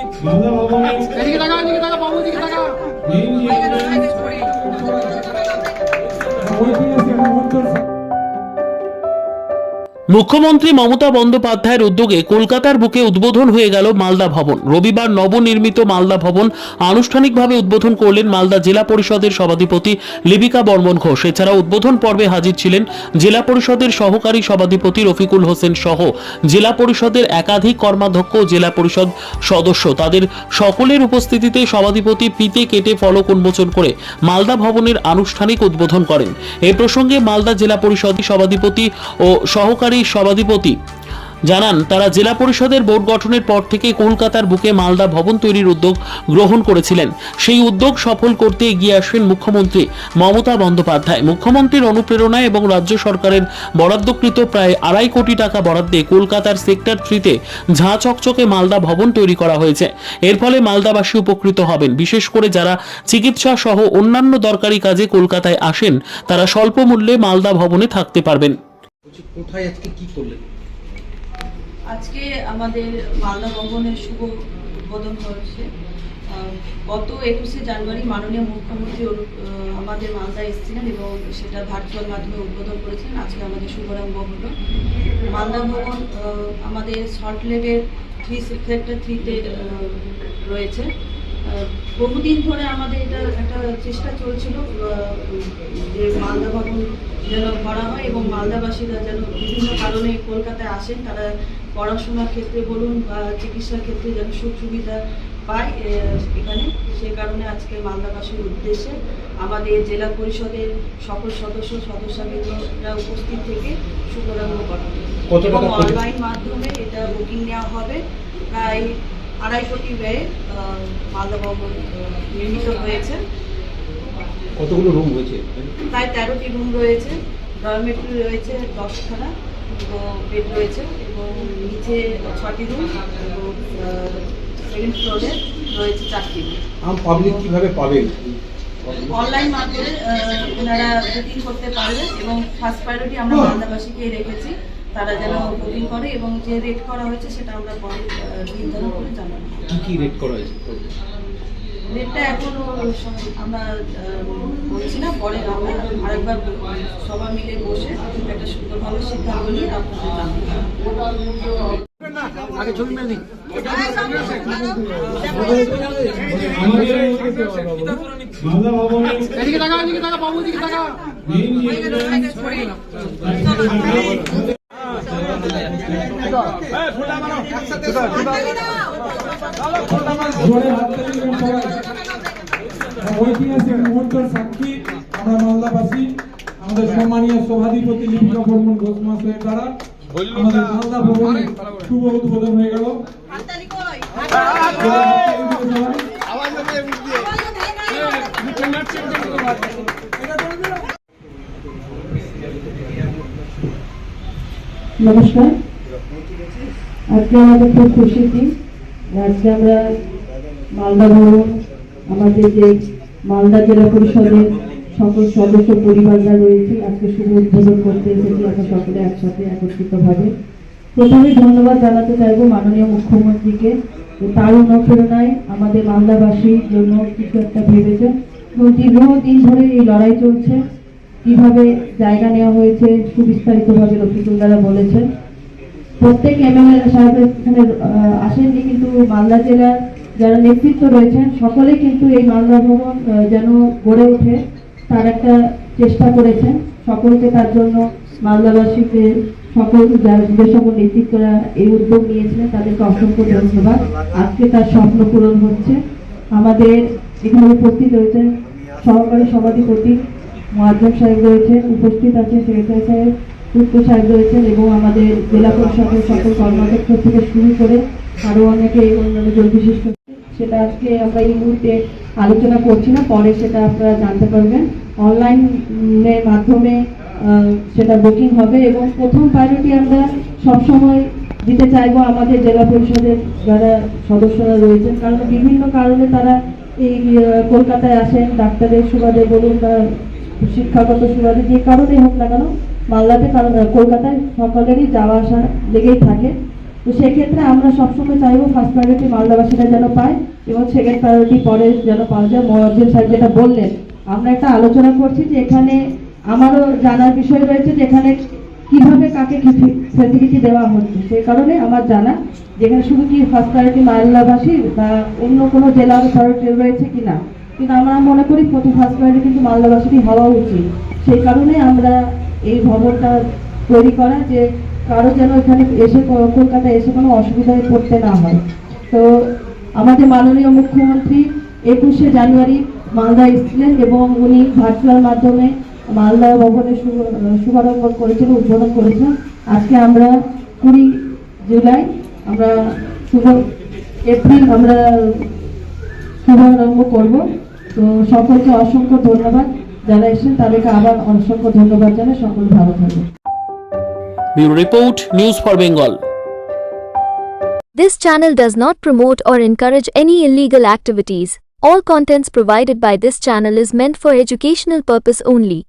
এদিকে তাকা এদিকে তাকা বাবু এদিকে ঐতিহাসিক মুহূর্ত মুখ্যমন্ত্রী মমতা বন্দ্যোপাধ্যায়ের উদ্যোগে কলকাতার বুকে উদ্বোধন হয়ে গেল মালদা ভবন। রবিবার নবনির্মিত মালদা ভবন আনুষ্ঠানিকভাবে উদ্বোধন করলেন মালদা জেলা পরিষদের সভাধিপতি লিবিকা বর্মন ঘোষ। এছাড়া উদ্বোধন পর্বে হাজির ছিলেন জেলা পরিষদের সহকারী সভাধিপতি রফিকুল হোসেন সহ জেলা পরিষদের একাধিক কর্মাধ্যক্ষ জেলা পরিষদ সদস্য। তাদের সকলের উপস্থিতিতে সভাধিপতি পিতে কেটে ফলক উন্মোচন করে মালদা ভবনের আনুষ্ঠানিক উদ্বোধন করেন। এ প্রসঙ্গে মালদা জেলা পরিষদ সভাধিপতি ও সহকারী সভাধিপতি। জানান, তারা জেলা পরিষদের বোর্ড গঠনের পর থেকে কলকাতার বুকে মালদা ভবন তৈরির উদ্যোগ গ্রহণ করেছিলেন। সেই উদ্যোগ সফল করতে এগিয়ে আসেন মুখ্যমন্ত্রী মমতা বন্দ্যোপাধ্যায়। মুখ্যমন্ত্রীর অনুপ্রেরণায় এবং রাজ্য সরকারের বরাদ্দকৃত প্রায় আড়াই কোটি টাকা বরাদ্দে কলকাতার সেক্টর থ্রিতে ঝাঁ চকচকে মালদা ভবন তৈরি করা হয়েছে। এর ফলে মালদাবাসী উপকৃত হবেন। বিশেষ করে যারা চিকিৎসা সহ অন্যান্য দরকারি কাজে কলকাতায় আসেন, তারা স্বল্প মূল্যে মালদা ভবনে থাকতে পারবেন। বলছি, কোথায় আজকে কি করলেন আজকে আমাদের মালদা ভবনের শুভ উদ্বোধন হয়েছে। গত একুশে জানুয়ারি মাননীয় মুখ্যমন্ত্রী আমাদের মালদা এসেছিলেন এবং সেটা ভার্চুয়াল মাধ্যমে উদ্বোধন করেছিলেন। আজকে আমাদের শুভারম্ভ হলো মালদা ভবন আমাদের সল্ট লেকের থ্রি সেক্টর থ্রিতে রয়েছে। বহুদিন ধরে আমাদের এটা একটা চেষ্টা চলছিল যে মালদা ভবন যেন করা হয় এবং মালদাবাসীরা যেন বিভিন্ন কারণে কলকাতায় আসেন তারা পড়াশোনার ক্ষেত্রে বলুন বা চিকিৎসার ক্ষেত্রে যেন সুখ সুবিধা পায় এখানে। সে কারণে আজকে মালদাবাসীর উদ্দেশ্যে আমাদের জেলা পরিষদের সকল সদস্য সদস্যবৃন্দরা উপস্থিত থেকে শুভারম্ভ করা হবে। এবং অনলাইন মাধ্যমে এটা বুকিং নেওয়া হবে। প্রায় আড়াই কোটি ব্যয়ে মালদা ভবন নির্মিত হয়েছে। কতগুলো রুম হয়েছে? প্রায় তেরোটি রুম রয়েছে। ডরমেটরি রয়েছে দশখানা বেড রয়েছে এবং নিচে ছটি রুম এবং সেকেন্ড ফ্লোরে রয়েছে চারটি। আম পাবলিক কীভাবে পাবেন? অনলাইন মাধ্যমে ওনারা বুকিং করতে পারবেন এবং ফার্স্ট প্রায়োরিটি আমরা মালদাবাসীকে রেখেছি। তারা যেন বুকিং করে এবং যে রেট করা হয়েছে সেটা আমরা পরে নির্ধারণ করে জানাব। কি কি রেট করা হয়েছে? রেটটা এখনও আমরা বলছি না পরে আমরা আরেকবার সবাই মিলে বসে একটা সুন্দরভাবে সিদ্ধান্ত নিয়ে আপনাদের জানাব। আগে ছবি ভবনের এদিকে তাকা এদিকে তাকা বাবু এদিকে তাকা ঐতিহাসিক মুহূর্তের সাক্ষী আমরা মালদাবাসী আমাদের সম্মানীয় সভাধিপতি লিপিকা বর্মন ঘোষ মহাশয়ের দ্বারা আমাদের মালদা ভবনে শুভ উদ্বোধন হয়ে গেল। নমস্কার আজকে আমাদের খুব খুশি দিন আজকে আমরা মালদা ভবন, আমাদের যে মালদা জেলা পরিষদের সকল সদস্য পরিবাররা রয়েছে, আজকে শুভ উদ্বোধন করতে এসেছি আমরা সকলে একসাথে একত্রিতভাবে। প্রথমে ধন্যবাদ জানাতে চাইব মাননীয় মুখ্যমন্ত্রীকে তার অনুপ্রেরণায় আমাদের মালদাবাসীর জন্য কিছু একটা ভেবেছেন এবং দীর্ঘদিন ধরে এই লড়াই চলছে। কীভাবে জায়গা নেওয়া হয়েছে, সুবিস্তারিতভাবে রফিকুল দ্বারা বলেছেন। প্রত্যেক এমএলএ সাহেব এখানে আসেননি, কিন্তু মালদা জেলার যারা নেতৃত্ব রয়েছেন সকলে কিন্তু এই মালদা ভবন যেন গড়ে ওঠে, তার একটা চেষ্টা করেছেন। সকলকে তার জন্য মালদাবাসীকে সকল যে সকল নেতৃত্বরা এই উদ্যোগ নিয়েছিলেন, তাদেরকে অসংখ্য ধন্যবাদ। আজকে তার স্বপ্ন পূরণ হচ্ছে। আমাদের এখানে উপস্থিত রয়েছেন সহকারী সভাধিপতি মোয়াজ্জম সাহেব রয়েছেন, উপস্থিত আছেন সেক্রেটারি সাহেব উত্তর সাহেব রয়েছেন এবং আমাদের জেলা পরিষদের সকল কর্মাধ্যক্ষ থেকে শুরু করে আরও অনেকে অন্যান্য বিশিষ্ট সেটা আজকে আমরা এই মুহূর্তে আলোচনা করছি না, পরে সেটা আপনারা জানতে পারবেন। অনলাইনের মাধ্যমে সেটা বুকিং হবে এবং প্রথম প্রায়োরিটি আমরা সবসময় দিতে চাইব আমাদের জেলা পরিষদের যারা সদস্যরা রয়েছেন, কারণ বিভিন্ন কারণে তারা এই কলকাতায় আসেন, ডাক্তারের সুবাদে বলুন বা শিক্ষাগত সুবাদে যে কারণে হোক না কেন মালদাতে, কারণ কলকাতায় সকলেরই যাওয়া আসা লেগেই থাকে। তো সেক্ষেত্রে আমরা সবসময় চাইব ফার্স্ট প্রায়োরিটি মালদাবাসীরা যেন পায় এবং সেকেন্ড প্রায়োরিটি পরে যেন পাওয়া যায়। মহাজিন স্যার যেটা বললেন, আমরা একটা আলোচনা করছি যে এখানে আমারও জানার বিষয় রয়েছে যে এখানে কীভাবে কাকে কি ফেসিলিটি দেওয়া হচ্ছে। সেই কারণে আমার জানা যেখানে শুধু কি ফার্স্ট প্রায়োরিটি মালদাবাসী বা অন্য কোনো জেলার প্রায়োরিটি রয়েছে কিনা কিন্তু আমরা মনে করি প্রথম ফার্স্ট প্রায়োরিটি কিন্তু মালদাবাসীরই হওয়া উচিত। সেই কারণে আমরা এই ভবনটা তৈরি করা যে কারও যেন এখানে এসে কলকাতায় এসে কোনো অসুবিধায় পড়তে না হয়। তো আমাদের মাননীয় মুখ্যমন্ত্রী একুশে জানুয়ারি মালদা এসেছিলেন এবং উনি ভার্চুয়াল মাধ্যমে মালদা ভবনের শুভারম্ভ করেছিলেন উদ্বোধন করেছেন। আজকে আমরা কুড়ি জুলাই, আমরা শুভ এপ্রিল আমরা শুভারম্ভ করব। তো সকলকে অসংখ্য ধন্যবাদ। যারা এসেছেন তাদেরকে আবার অসংখ্য ধন্যবাদ জানাই সকল ভালো থাকবেন bureau report news for Bengal This channel does not promote or encourage any illegal activities. All contents provided by this channel is meant for educational purpose only.